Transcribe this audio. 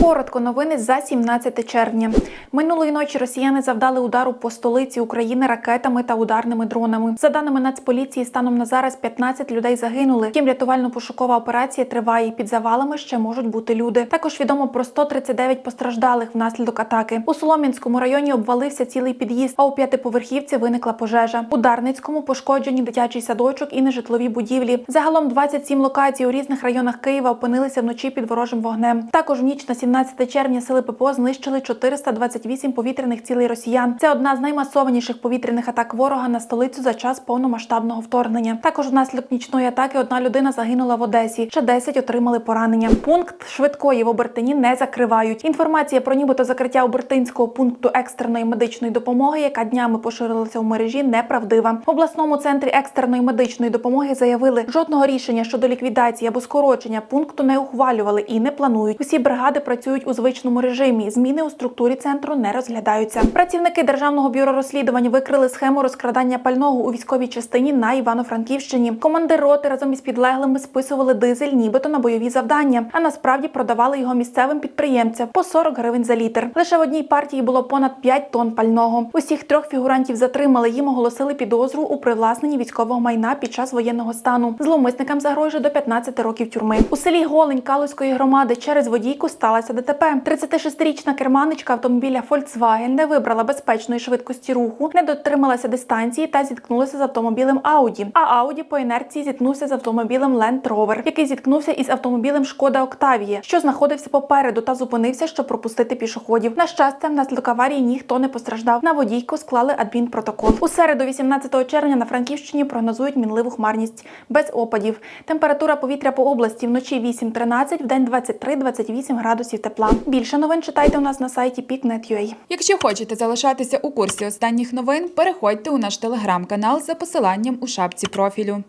Коротко новини за 17 червня. Минулої ночі росіяни завдали удару по столиці України ракетами та ударними дронами. За даними Нацполіції, станом на зараз 15 людей загинули. Втім, рятувально-пошукова операція триває. Під завалами ще можуть бути люди. Також відомо про 139 постраждалих внаслідок атаки. У Солом'янському районі обвалився цілий під'їзд, а у п'ятиповерхівці виникла пожежа. У Дарницькому пошкоджені дитячий садочок і нежитлові будівлі. Загалом 27 локацій у різних районах Києва опинилися вночі під ворожим вогнем. Також в ніч на 17 червня сили ППО знищили 428 повітряних цілей росіян. Це одна з наймасованіших повітряних атак ворога на столицю за час повномасштабного вторгнення. Також внаслідок нічної атаки одна людина загинула в Одесі. Ще 10 отримали поранення. Пункт швидкої в Обертині не закривають. Інформація про нібито закриття Обертинського пункту екстреної медичної допомоги, яка днями поширилася у мережі, неправдива. В обласному центрі екстреної медичної допомоги заявили, жодного рішення щодо ліквідації або скорочення пункту не ухвалювали і не планують. Усі бригади працюють у звичному режимі. Зміни у структурі центру не розглядаються. Працівники державного бюро розслідувань викрили схему розкрадання пального у військовій частині на Івано-Франківщині. Командир роти разом із підлеглими списували дизель, нібито на бойові завдання, а насправді продавали його місцевим підприємцям по 40 гривень за літр. Лише в одній партії було понад 5 тонн пального. Усіх трьох фігурантів затримали. Їм оголосили підозру у привласненні військового майна під час воєнного стану. Зловмисникам загрожує до 15 років тюрми. У селі Голень Калузької громади через водійку сталася ДТП. 36-річна керманичка автомобіля Volkswagen не вибрала безпечної швидкості руху, не дотрималася дистанції та зіткнулася з автомобілем Audi. А Audi по інерції зіткнувся з автомобілем Land Rover, який зіткнувся із автомобілем Шкода Октавія, що знаходився попереду та зупинився, щоб пропустити пішоходів. На щастя, внаслідок аварії ніхто не постраждав. На водійку склали адмінпротокол. У середу, 18 червня, на Франківщині прогнозують мінливу хмарність без опадів. Температура повітря по області вночі 8-13, вдень 23-28 градусів тепла. Більше новин читайте у нас на сайті peak.net.ua. Якщо хочете залишатися у курсі останніх новин, переходьте у наш телеграм-канал за посиланням у шапці профілю.